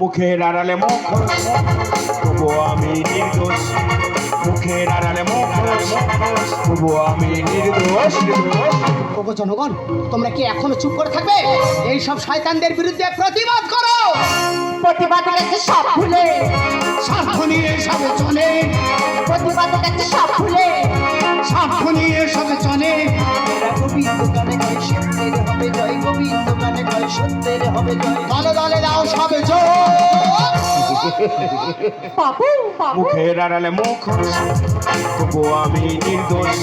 মুখের আড়ালে মুখ তবু আমি নির্দোষ। মুখের আড়ালে মুখ তবু আমি নির্দোষ। নির্দোষ ওগো জনগণ তোমরা কি এখনও চুপ করে থাকবে? এই সব শয়তানদের বিরুদ্ধে প্রতিবাদ করো। প্রতিবাদ গেছে সব ভুলে। স্বার্থ নিয়ে সবে চলে প্রতিবাদ গেছে সব ভুলে। দলে দলে দাও সবে মুখের আড়ালে মুখ তবু আমি নির্দোষ।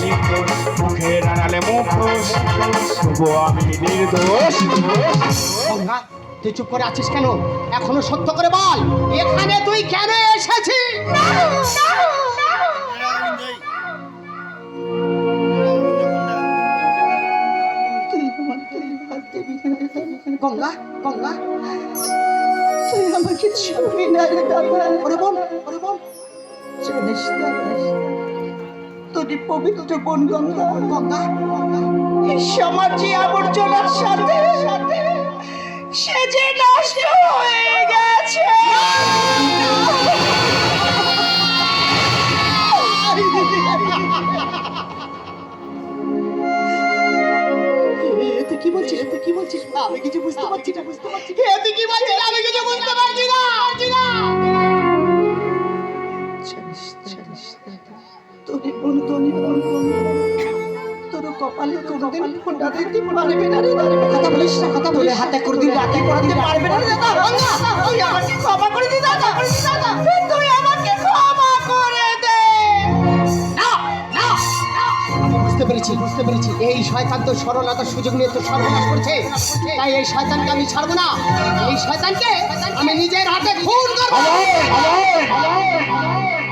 মুখের আড়ালে মুখ তবু আমি নির্দোষ। তুই চুপ করে আছিস কেন? এখনও সত্য করে বল এখানে তুই কেন এসেছিস? তুই আমাকে হাত দিবি না। রে দাদা। গঙ্গা গঙ্গা। তুই আমাকে ছুবি না দাদা ওরে বোন ওরে বোন জানিস পবিত্র বোন গঙ্গা। গঙ্গা গঙ্গা। এই সমাজে আবর্জনার সাথে সাথে সে যে নষ্ট হয়ে কি বলছিস? তুই কি বলছিস? আমি কিছু বুঝতে পারছি না। বুঝতে পারছি না তুই কি বলছিস? আমি কিছু বুঝতে পারছি না। দাদা তোর বোন তোর বোন তোর কপালে কোনোদিন ফোঁটা দিতে পারবে না রে। কথা বলিস না কথা বলে হাতে করে দিন রাতে করে দিতে পারবে না রে দাদা। তুই ক্ষমা করে দি দাদা। তুই আমাকে বুঝতে পেরেছি বুঝতে পেরেছি। এই শয়তান তো সরলতার সুযোগ নিয়ে তো সর্বনাশ করছে। তাই এই শয়তানকে আমি ছাড়বো না। এই শয়তানকে আমি নিজের হাতে খুন করব।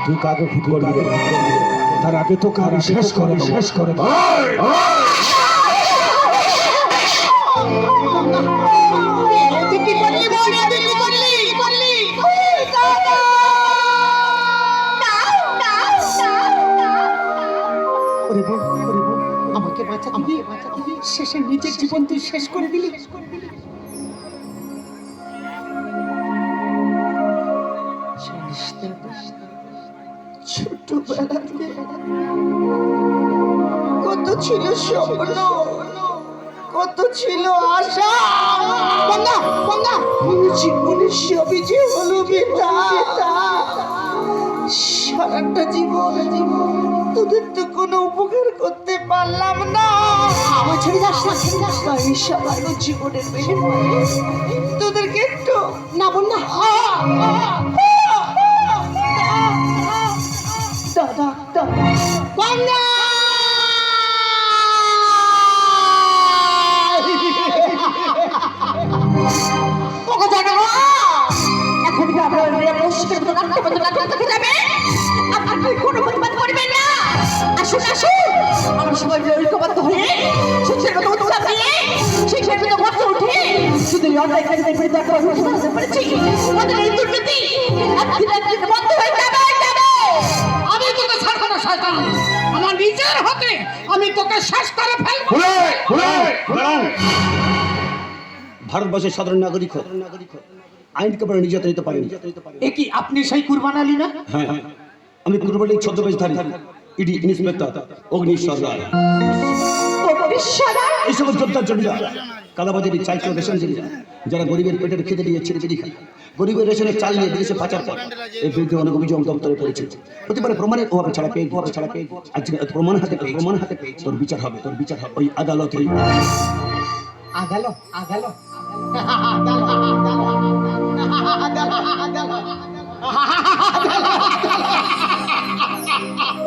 তুই কাকে খুন করবি? তার আগে তো কার শেষ করে শেষ করে। কি করলি কি করলি? আমাকে বাঁচা দিবি বাঁচা দিবি শেষে নিজের জীবন তুই শেষ করে দিলি। কত ছিল স্বপ্ন, কত ছিল আশা। গঙ্গা গঙ্গা জীবনে সবই যে হলো সারাটা জীবন জীবন তোদের তো কোনো উপকার করতে পারলাম না। আমার ছেড়ে যাস না ছেড়ে যাস না। তাই সামান্য জীবনের বিনিময়ে তোদেরকে একটু না বল না। দাদা দাদা। এখন আপনারা মেয়েরা প্রশিক্ষণ তো নাট্য মতো নাটক দেখে যাবে আপনার কোনো সবাই মিলে ঐক্যবদ্ধ হয়ে? শিক্ষার মতো উৎসাহ নিয়ে শিক্ষার মতো গর্জে উঠে শুধু এই অন্যায় কাজের বিরুদ্ধে একটা অভিযান পেরেছি আমাদের এই দুর্নীতি একদিন একদিন বন্ধ হয়ে যাবে যাবে। আমি তোকে ছাড়বো না শয়তান। আমার নিজের হাতে আমি তোকে শেষ করে ফেলব। ভারতবর্ষের সাধারণ নাগরিক হোক আইনকে পরে নির্যাতন নিতে পারেনি। এ কি আপনি সেই কুরবান আলী না? হ্যাঁ হ্যাঁ। আমি কুরবানি ছদ্মবেশধারী ইডি ইন্সপেক্টর রায় বিশ্বরা এই কালাবাজারি চাইছো রেশন যারা গরিবের পেটের খেতে দিয়ে ছেড়ে বেরিয়ে খায়। গরিবের রেশনের চাল নিয়ে বিদেশে পাচার করে। এই বিরুদ্ধে অনেক অভিযোগ দপ্তরে পড়েছে। প্রতিবারে প্রমাণের অভাবে ছাড়া পেয়ে অভাবে ছাড়া পেয়ে আজকে প্রমাণ হাতে পেয়ে প্রমাণ হাতে পেয়ে তোর বিচার হবে তোর বিচার হবে ওই আদালত আগালো আগালো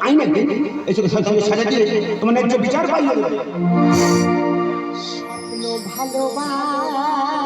আইনে এসে সাজা দিয়ে তোমার ন্যায্য বিচার পাইও ভালোবাসা